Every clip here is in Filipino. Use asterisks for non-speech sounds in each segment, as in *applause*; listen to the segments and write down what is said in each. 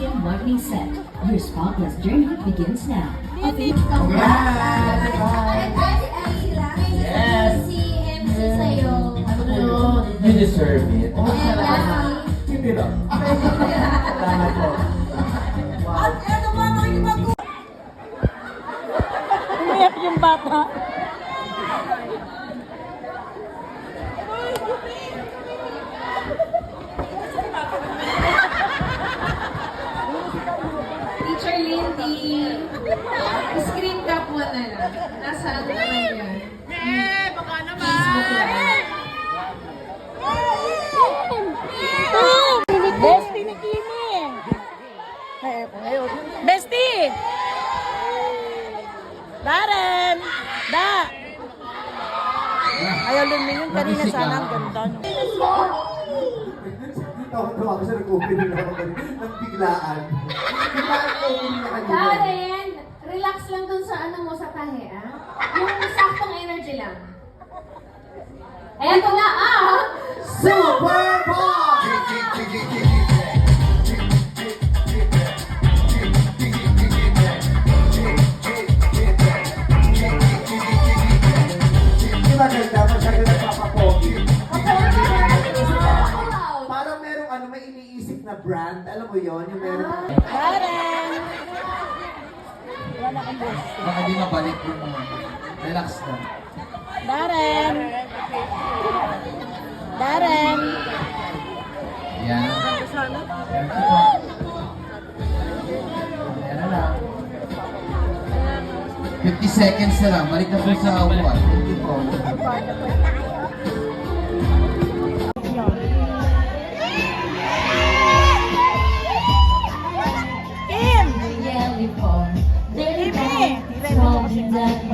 Skin Whitening Set. Your spotless journey begins now. Yes. Si MC sa'yo. You deserve it. Hindi ba? Salamat po. Umiyak yung bata. Teacher Lindy. Screen cap mo na lang. Nasaan naman yan? Eh, baka naman. Bestie ni Kimi. Bestie! Darren! Da! Ayaw lumingon kanina sana ang ganda. No? Tawa-tawa ako sa nag-open na ako ng biglaan. Biglaan ko open na kanina. Karen, relax lang dun sa ano mo sa tahe, ah. Yung saktong energy lang. Eto na, ah! Super Bowl! Di ba ganda? Masyado nagpapapogi. Parang merong ano, may iniisip na brand. Alam mo yon Yung meron. Darren! Wala na akong boss. Baka di mabalik yung relax na. Darren! Darren! Yan. Yan na lang. 50 seconds na lang. Balik na po sa upuan. Thank you po. that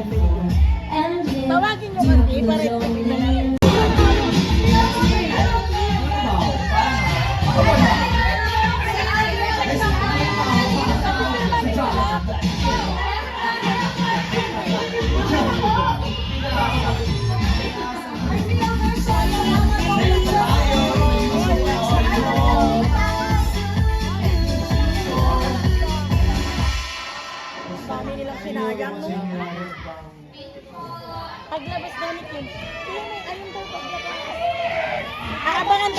sinayang, no? Paglabas daw ni Kim. Ayun, ay, ayun daw paglabas. Aabangan.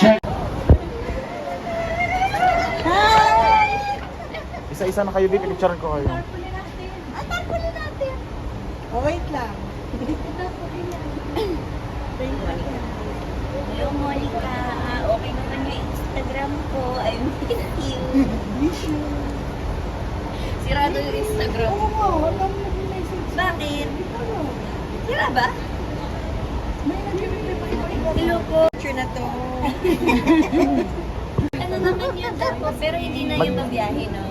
Hi! Isa-isa na kayo, Vic. Picturean ko kayo. Oh, wait lang. Hello, Monica. Ah, okay naman yung Instagram ko. I miss *laughs* you. Ko. Oo, wala mo nag-message. Bakit? Sira ba? Hello po. Picture na to. *laughs* ano naman yun dapat? Pero hindi na yung mabiyahe, no?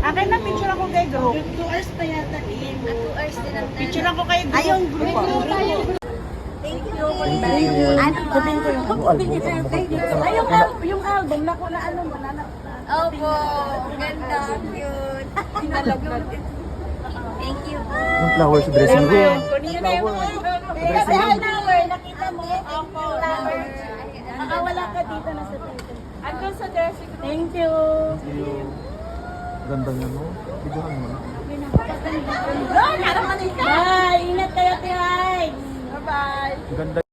Akin na picture ako kay group. 2 hours pa yata din. Ah, 2 hours din ang Picture ako kay group. Ayong group. Thank you. Ano ba? Sabihin ko yung Ay, yung, al- Tingnan ko na ano, mananap na. Opo, ganda, cute. Pinalagod. Thank you. Yung flowers dressing room. Kunin na yung flower. Nakita mo? Opo, flower. Nakawala ka dito na sa dressing room. Andun sa dressing room. Thank you. Thank you. Ganda nga no? Tigahan mo na. Bye! Ingat kayo, Tihay! Bye-bye! Ganda.